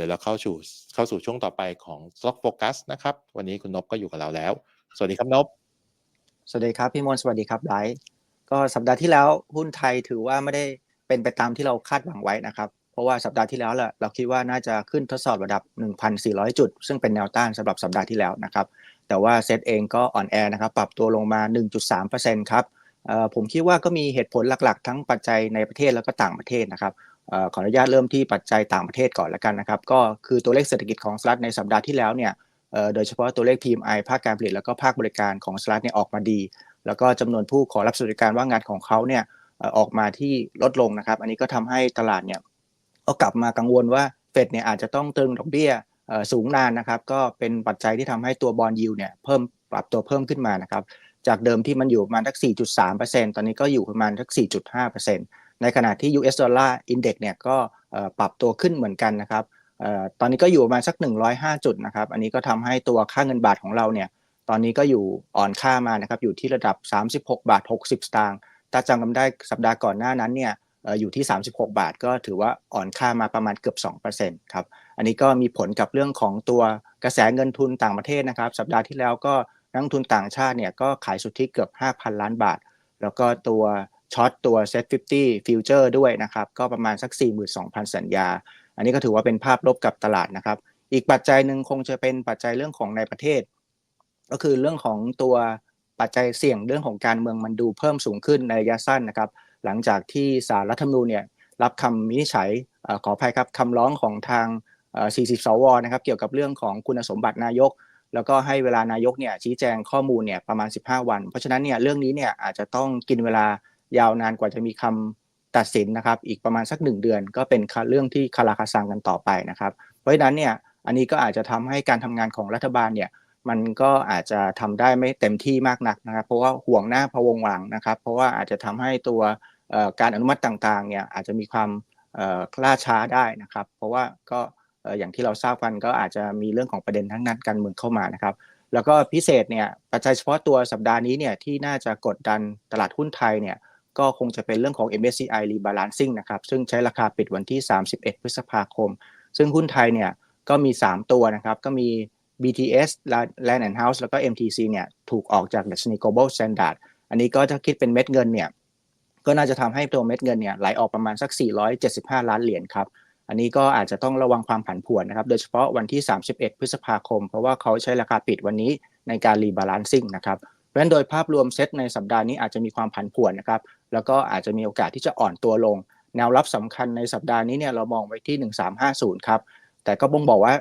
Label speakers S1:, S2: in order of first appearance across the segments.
S1: ดี๋ยวเราเข้าสู่เข้าสู่ช่วงต่อไปของ Stock Focus นะครับ วันนี้คุณนพก็อยู่กับเราแล้ว สวัสดีครับนพ
S2: สวัสดีครับพี่มนสวัสดีครับไลท์ก็สัปดาห์ที่แล้วหุ้นไทยถือว่าไม่ได้เป็นไปตามที่เราคาดหวังไว้นะครับ เพราะว่าสัปดาห์ที่แล้วแหละเราคิดว่าน่าจะขึ้นทดสอบระดับ 1,400 จุด ซึ่งเป็นแนวต้านสำหรับสัปดาห์ที่แล้วนะครับ แต่ว่าเซตเองก็อ่อนแอนะครับ ปรับตัวลงมา 1.3%ครับเอ่อผมคิดว่าก็มีเหตุผลหลักๆ ทั้งปัจจัยในประเทศแล้วก็ต่างประเทศนะครับ ขออนุญาตเริ่มที่ปัจจัยต่างประเทศก่อนแล้วกันนะครับ ก็คือตัวเลขเศรษฐกิจของสหรัฐในสัปดาห์ที่แล้วเนี่ยโดยเฉพาะตัวเลข PMI ภาคการผลิตแล้วก็ภาคบริการของสหรัฐเนี่ยออกมาดี แล้วก็จำนวนผู้ขอรับสวัสดิการว่างงานของเขาเนี่ยออกมาที่ลดลงนะครับ อันนี้ก็ทำให้ตลาดเนี่ยก็กลับมากังวลว่าเฟดเนี่ยอาจจะต้องตึงดอกเบี้ยสูงนานนะครับ ก็เป็นปัจจัยที่ทำให้ตัวบอลยิวเนี่ยเพิ่มปรับตัวเพิ่มขึ้นมานะครับ จากเดิมที่มันอยู่ประมาณทัก 4.3%ตอนนี้ก็อยู่ประมาณทัก 4.5% ในขณะที่ US Dollar Index เนี่ยก็ปรับตัวขึ้นเหมือนกันนะครับตอนนี้ก็อยู่ประมาณสัก 105 จุดนะครับ อันนี้ก็ทำให้ตัวค่าเงินบาทของเราเนี่ยตอนนี้ก็อยู่อ่อนค่ามานะครับอยู่ที่ระดับ 36 บาท 60 สตางค์ถ้าจำกันได้สัปดาห์ก่อนหน้านั้นเนี่ยอยู่ที่ 36 บาท ก็ถือว่าอ่อนค่ามาประมาณเกือบ 2%ครับอันนี้ก็มีผลกับเรื่องของตัวกระแสเงินทุนต่างประเทศนะครับ สัปดาห์ที่แล้วก็นักทุนต่างชาติเนี่ยก็ขายสุทธิเกือบ 5,000 ล้านบาท แล้วก็ตัว ช็อตตัว Set 50 Future ด้วยนะครับ ก็ประมาณสัก 42,000 สัญญา อันนี้ก็ถือว่าเป็นภาพลบกับตลาดนะครับ อีกปัจจัยหนึ่งคงจะเป็นปัจจัยเรื่องของในประเทศ ก็คือเรื่องของตัวปัจจัยเสี่ยงเรื่องของการเมืองมันดูเพิ่มสูงขึ้นในระยะสั้นนะครับ หลังจากที่สารรัฐธรรมนูญเนี่ยรับคำวินิจฉัยขออภัยครับคำร้องของทาง 40 สวนะครับ เกี่ยวกับเรื่องของคุณสมบัตินายก แล้วก็ให้เวลานายกเนี่ยชี้แจงข้อมูลเนี่ยประมาณ 15 วัน เพราะฉะนั้นเนี่ยเรื่องนี้เนี่ยอาจจะต้องกินเวลา ยาวนานกว่าจะมีคำตัดสินนะครับ อีกประมาณสัก 1 เดือน ก็เป็นเรื่องที่คาราคาซังกันต่อไปนะครับ เพราะฉะนั้นเนี่ยอันนี้ก็อาจจะทำให้การทำงานของรัฐบาลเนี่ยมันก็อาจจะทำได้ไม่เต็มที่มากนักนะครับ เพราะว่าห่วงหน้าพะวงหลังนะครับ เพราะว่าอาจจะทำให้ตัวการอนุมัติต่างๆเนี่ยอาจจะมีความล่าช้าได้นะครับ เพราะว่าก็เอ่ออย่างที่เราทราบกันก็อาจจะมีเรื่องของประเด็นทั้งนั้นการเมืองเข้ามานะครับ แล้วก็พิเศษเนี่ยปัจจัยเฉพาะตัวสัปดาห์นี้เนี่ยที่น่าจะกดดันตลาดหุ้นไทยเนี่ย ก็คงจะเป็นเรื่องของ MSCI Rebalancing นะครับ ซึ่งใช้ราคาปิดวันที่ 31 พฤษภาคม ซึ่งหุ้นไทยเนี่ยก็มี 3 ตัวนะครับ ก็มี BTS Land and House แล้วก็ MTC เนี่ยถูกออกจากดัชนี Global Standard อันนี้ก็ถ้าคิดเป็นเม็ดเงินเนี่ยก็น่าจะทำให้ตัวเม็ดเงินเนี่ยไหลออกประมาณสัก 475 ล้านเหรียญครับ อันนี้ก็อาจจะต้องระวังความผันผวนนะครับ โดยเฉพาะวันที่ 31 พฤษภาคม เพราะว่าเขาใช้ราคาปิดวันนี้ในการรีบาลานซิ่งนะครับ เพราะฉะนั้นโดยภาพรวมเซตในสัปดาห์นี้อาจจะมีความผันผวนนะครับ แล้วก็อาจจะมีโอกาสที่จะอ่อนตัวลง แนวรับสำคัญในสัปดาห์นี้เนี่ยเรามองไว้ที่ 1350 ครับแต่ก็บ่งบอกว่า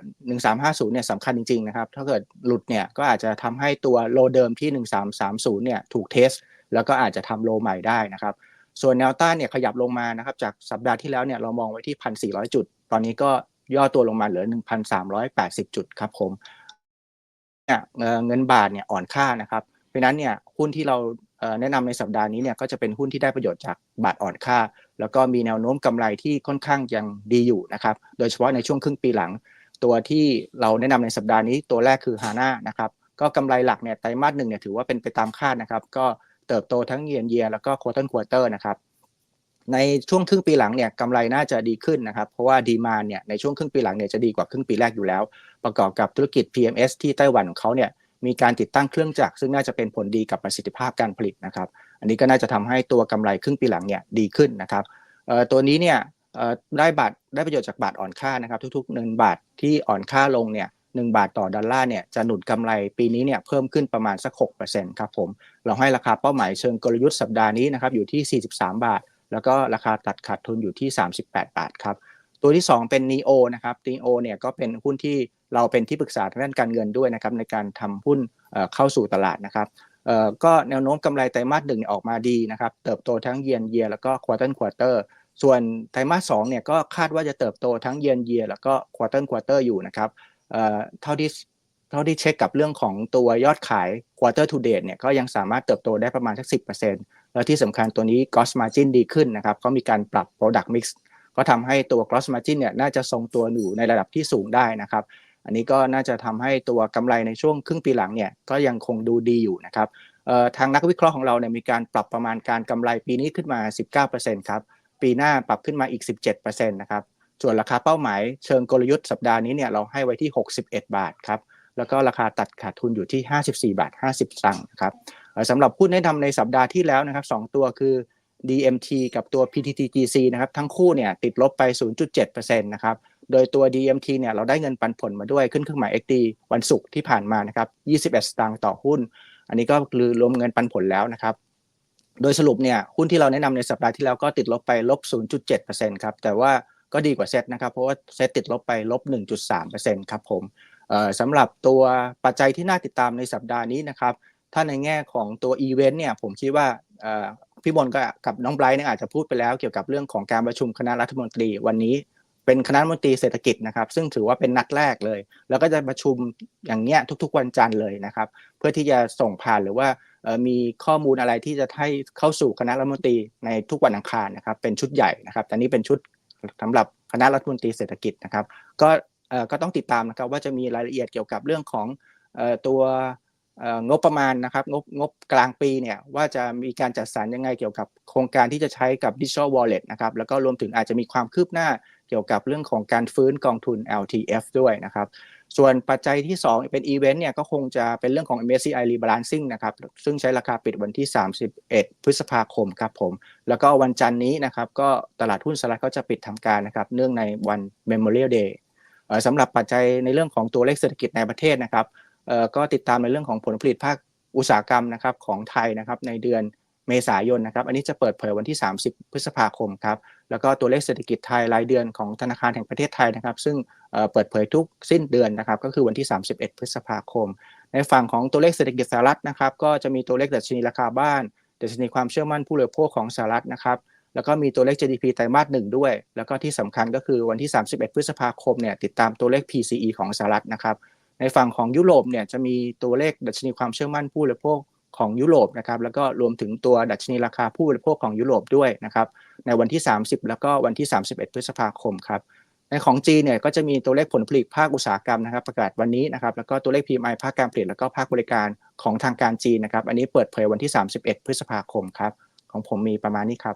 S2: 1350 เนี่ยสำคัญจริงๆ นะครับ ถ้าเกิดหลุดเนี่ยก็อาจจะทำให้ตัวโลเดิมที่ 1330 เนี่ยถูกเทส แล้วก็อาจจะทำโลใหม่ได้นะครับ ส่วนแนวต้านเนี่ยขยับลงมานะครับ จากสัปดาห์ที่แล้วเนี่ยเรามองไว้ที่ 1,400 จุด ตอนนี้ก็ย่อตัวลงมาเหลือ 1,380 จุดครับผมเนี่ยเงินบาทเนี่ยอ่อนค่านะครับ เพราะนั้นเนี่ยหุ้นที่เรา แนะนำในสัปดาห์นี้เนี่ยก็จะเป็นหุ้นที่ได้ประโยชน์จากบาทอ่อนค่า แล้วก็มีแนวโน้มกำไรที่ค่อนข้างยังดีอยู่นะครับโดยเฉพาะในช่วงครึ่งปีหลัง ตัวที่เราแนะนำในสัปดาห์นี้ตัวแรกคือฮาน่านะครับก็กำไรหลักเนี่ยไตรมาสหนึ่งเนี่ยถือว่าเป็นไปตามคาดนะครับก็เติบโตทั้งเยียนเยียแล้วก็ควอเตอร์ควอเตอร์นะครับในช่วงครึ่งปีหลังเนี่ยกำไรน่าจะดีขึ้นนะครับเพราะว่าดีมาเนี่ยในช่วงครึ่งปีหลังเนี่ยจะดีกว่าครึ่งปีแรกอยู่แล้ว ประกอบกับธุรกิจ PMS ที่ไต้หวันของเขาเนี่ย มีการติดตั้งเครื่องจักรซึ่งน่าจะเป็นผลดีกับประสิทธิภาพการผลิตนะครับ อันนี้ก็น่าจะทำให้ตัวกำไรครึ่งปีหลังเนี่ยดีขึ้นนะครับตัวนี้เนี่ยได้บาทได้ประโยชน์จากบาทอ่อนค่านะครับ ทุกๆหนึ่งบาทที่อ่อนค่าลงเนี่ยหนึ่งบาทต่อดอลลาร์เนี่ยจะหนุนกำไรปีนี้เนี่ยเพิ่มขึ้นประมาณสัก6%ครับผมเราให้ราคาเป้าหมายเชิงกลยุทธ์สัปดาห์นี้นะครับอยู่ที่ 43 บาท แล้วก็ราคาตัดขาดทุนอยู่ที่ 38 บาทครับ ตัวที่ 2 เป็น NEO นะครับ NEO เนี่ยก็เป็นหุ้นที่เราเป็นที่ปรึกษาทางด้านการเงินด้วยนะครับในการทำหุ้นเข้าสู่ตลาดนะครับก็แนวโน้มกำไรไตรมาสหนึ่งออกมาดีนะครับเติบโตทั้งเยียนเยียแล้วก็ควอเตอร์ควอเตอร์ส่วนไตรมาสสองเนี่ยก็คาดว่าจะเติบโตทั้งเยียนเยียแล้วก็ควอเตอร์ควอเตอร์อยู่นะครับเอ่อเท่าที่เท่าที่เช็คกับเรื่องของตัวยอดขาย quarter to date เนี่ยก็ยังสามารถเติบโตได้ประมาณสัก 10%แล้วที่สำคัญตัวนี้ gross margin ดีขึ้นนะครับเขามีการปรับ product mix ก็ทำให้ตัว gross margin เนี่ยน่าจะทรงตัวอยู่ในระดับที่สูงได้นะครับ อันนี้ก็น่าจะทำให้ตัวกำไรในช่วงครึ่งปีหลังเนี่ยก็ยังคงดูดีอยู่นะครับทางนักวิเคราะห์ของเราเนี่ยมีการปรับประมาณการกำไรปีนี้ขึ้นมา 19%ครับ ปีหน้าปรับขึ้นมาอีก 17%นะครับ ส่วนราคาเป้าหมายเชิงกลยุทธ์สัปดาห์นี้เนี่ยเราให้ไว้ที่ 61 บาทครับ แล้วก็ราคาตัดขาดทุนอยู่ที่ 54 บาท 50สตังค์นะครับสำหรับหุ้นแนะนำในสัปดาห์ที่แล้วนะครับสองตัวคือ DMT กับตัว PTTGC นะครับทั้งคู่เนี่ยติดลบไป 0.7%นะครับโดยตัว DMT เนี่ยเราได้เงินปันผลมาด้วยขึ้นเครื่องหมาย XD วันศุกร์ที่ผ่านมานะครับ21 สตางค์ต่อหุ้น อันนี้ก็คือรวมเงินปันผลแล้วนะครับ โดยสรุปเนี่ยหุ้นที่เราแนะนำในสัปดาห์ที่แล้วก็ติดลบไปลบ 0.7%ครับแต่ว่าก็ดีกว่าเซตนะครับเพราะว่าเซตติดลบไปลบ 1.3%ครับผมสำหรับตัวปัจจัยที่น่าติดตามในสัปดาห์นี้นะครับถ้าในแง่ของตัวอีเวนต์เนี่ยผมคิดว่า พี่บอลก็กับน้องไบรท์เนี่ยอาจจะพูดไปแล้วเกี่ยวกับเรื่องของการประชุมคณะรัฐมนตรีวันนี้เป็นคณะรัฐมนตรีเศรษฐกิจนะครับซึ่งถือว่าเป็นนัดแรกเลย แล้วก็จะประชุมอย่างเงี้ยทุกๆวันจันทร์เลยนะครับ เพื่อที่จะส่งผ่านหรือว่ามีข้อมูลอะไรที่จะให้เข้าสู่คณะรัฐมนตรีในทุกวันอังคารนะครับ เป็นชุดใหญ่นะครับ แต่นี่เป็นชุดสำหรับคณะรัฐมนตรีเศรษฐกิจนะครับ ก็ก็ต้องติดตามนะครับว่าจะมีรายละเอียดเกี่ยวกับเรื่องของตัว งบประมาณนะครับงบงบกลางปีเนี่ยว่าจะมีการจัดสรรยังไงเกี่ยวกับโครงการที่จะใช้กับ Digital Wallet นะครับแล้วก็รวมถึงอาจจะมีความคืบหน้าเกี่ยวกับเรื่องของการฟื้นกองทุน LTF ด้วยนะครับส่วนปัจจัยที่ 2 เป็นอีเวนต์เนี่ยก็คงจะเป็นเรื่องของ MSCI Rebalancing นะครับซึ่งใช้ราคาปิดวันที่ 31 พฤษภาคมครับผม แล้วก็วันจันทร์นี้นะครับก็ตลาดหุ้นสหรัฐก็จะปิดทำการนะครับเนื่องในวัน Memorial Day สำหรับปัจจัยในเรื่องของตัวเลขเศรษฐกิจในประเทศนะครับ ก็ติดตามในเรื่องของผลผลิตภาคอุตสาหกรรมนะครับของไทยนะครับในเดือนเมษายนนะครับ อันนี้จะเปิดเผยวันที่ 30 พฤษภาคมครับ แล้วก็ตัวเลขเศรษฐกิจไทยรายเดือนของธนาคารแห่งประเทศไทยนะครับ ซึ่งเปิดเผยทุกสิ้นเดือนนะครับ ก็คือวันที่ 31 พฤษภาคม ในฝั่งของตัวเลขเศรษฐกิจสหรัฐนะครับ ก็จะมีตัวเลขดัชนีราคาบ้านดัชนีความเชื่อมั่นผู้บริโภคของสหรัฐนะครับ แล้วก็มีตัวเลข GDP ไตรมาสหนึ่งด้วย แล้วก็ที่สำคัญก็คือวันที่ 31 พฤษภาคมเนี่ยติดตามตัวเลข PCE ของสหรัฐนะครับ ในฝั่งของยุโรปเนี่ยจะมีตัวเลขดัชนีความเชื่อมั่นผู้บริโภคของยุโรปนะครับแล้วก็รวมถึงตัวดัชนีราคาผู้บริโภคของยุโรปด้วยนะครับในวันที่ 30 แล้วก็วันที่ 31 พฤษภาคมครับในของจีนเนี่ยก็จะมีตัวเลขผลผลิตภาคอุตสาหกรรมนะครับ ประกาศวันนี้นะครับแล้วก็ตัวเลข PMI ภาคการผลิตแล้วก็ภาคบริการของทางการจีนนะครับ อันนี้เปิดเผยวันที่ 31 พฤษภาคมครับของผมมีประมาณนี้ครับ